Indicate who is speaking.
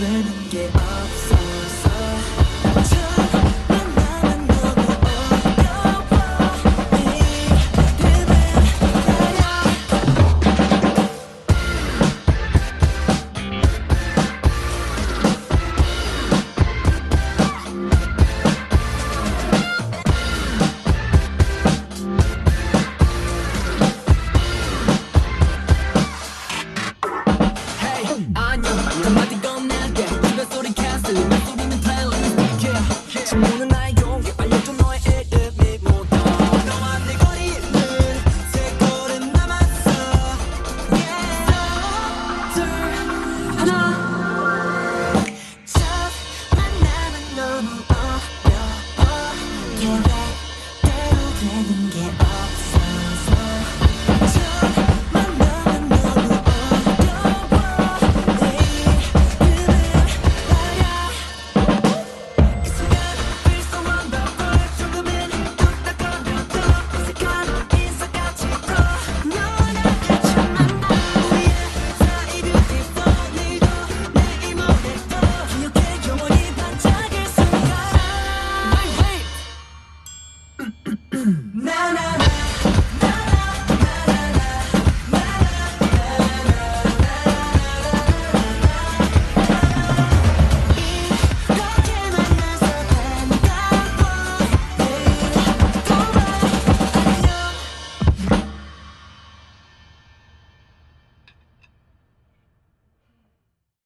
Speaker 1: 되는 게 없어서 you're. na na